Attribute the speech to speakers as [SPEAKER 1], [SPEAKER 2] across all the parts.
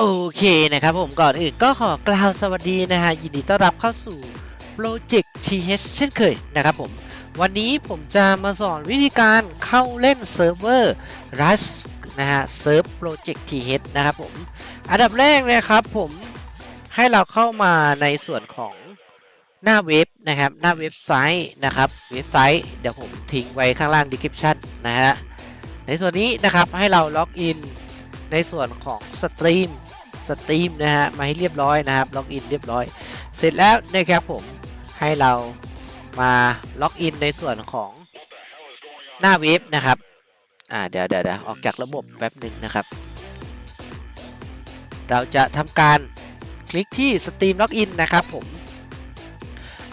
[SPEAKER 1] โอเคนะครับผมก่อนอื่นก็ขอกล่าวสวัสดีนะฮะยินดีต้อนรับเข้าสู่ Project TH เช่นเคยนะครับผม วันนี้ผมจะมาสอนวิธีการเข้าเล่นเซิร์ฟเวอร์ Rush นะฮะเซิร์ฟ Project TH นะครับผม อันดับแรกเลยครับผมให้เราเข้ามาในส่วนของหน้าเว็บนะครับ หน้าเว็บไซต์นะครับเว็บไซต์เดี๋ยวผมทิ้งไว้ข้างล่าง description นะฮะในส่วนนี้นะครับให้เราล็อกอินในส่วนของสตรีม สตรีมนะฮะมาให้เรียบร้อยนะครับล็อกอินเรียบร้อย เสร็จแล้วนะครับผมให้เรามาล็อกอินในส่วนของหน้าเว็บนะครับอ่าเดี๋ยวเดี๋ยวเดี๋ยวออกจากระบบแป๊บหนึ่งนะครับ เราจะทำการคลิกที่สตรีมล็อกอินนะครับผม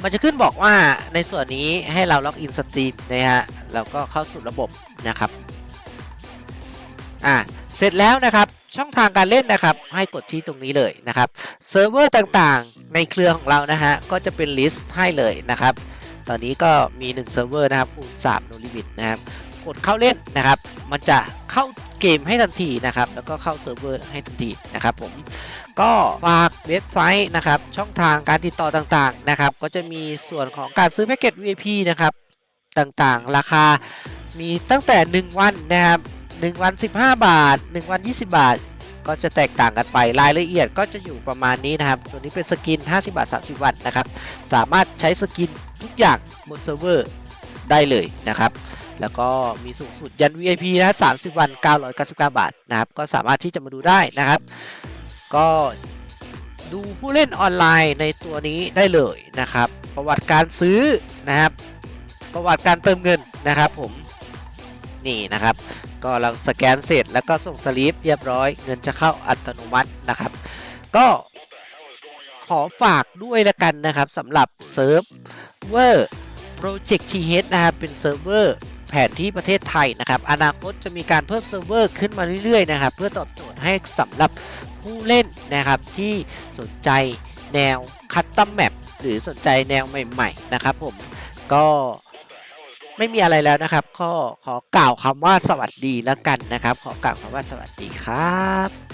[SPEAKER 1] มันจะขึ้นบอกว่าในส่วนนี้ให้เราล็อกอินสตรีมนะฮะแล้วก็เข้าสู่ระบบนะครับ อ่าเสร็จแล้วนะครับ ช่องทางการเล่นนะครับ ให้กดที่ตรงนี้เลยนะครับเซิร์ฟเวอร์ต่างๆ ในเครือของเรานะฮะก็จะเป็นลิสต์ให้เลยนะครับ ตอนนี้ก็มี1เซิร์ฟเวอร์นะครับคูณ3 no limit นะครับกดเข้าเล่นนะครับ มันจะเข้าเกมให้ทันทีนะครับ แล้วก็เข้าเซิร์ฟเวอร์ให้ทันทีนะครับผม ก็ฝากเว็บไซต์นะครับ ช่องทางการติดต่อต่างๆนะครับ ก็จะมีส่วนของการซื้อแพ็กเกจ VIP นะครับ ต่างๆ ราคามีตั้งแต่ 1 วันนะครับ 1 วัน 15 บาท 1 วัน 20 บาท ก็จะแตกต่างกันไปรายละเอียดก็จะอยู่ประมาณนี้นะครับ ตัวนี้เป็นสกิน 50 บาท 30 วันนะครับ สามารถใช้สกินทุกอย่างบนเซิร์ฟเวอร์ได้เลยนะครับ แล้วก็มีสูงสุดยัน VIP นะ 30 วัน 999 บาทนะครับ ก็สามารถที่จะมาดูได้นะครับ ก็ดูผู้เล่นออนไลน์ในตัวนี้ได้เลยนะครับ ประวัติการซื้อนะครับ ประวัติการเติมเงินนะครับผมนี่นะครับ ก็เราสแกนเสร็จแล้วก็ส่งสลิปเรียบร้อย เงินจะเข้าอัตโนมัตินะครับ ก็ขอฝากด้วยละกันนะครับสำหรับเซิร์ฟเวอร์ Project TH นะครับเป็นเซิร์ฟเวอร์แผนที่ประเทศไทยนะครับ อนาคตจะมีการเพิ่มเซิร์ฟเวอร์ขึ้นมาเรื่อยๆนะครับ เพื่อตอบโจทย์ให้สำหรับผู้เล่นนะครับที่สนใจแนวคัตตัมแมปหรือสนใจแนวใหม่ ๆ นะครับผมก็ ไม่มีอะไรแล้วนะครับ ก็ขอกล่าวคำว่าสวัสดีแล้วกันนะครับ ขอกล่าวคำว่าสวัสดีครับ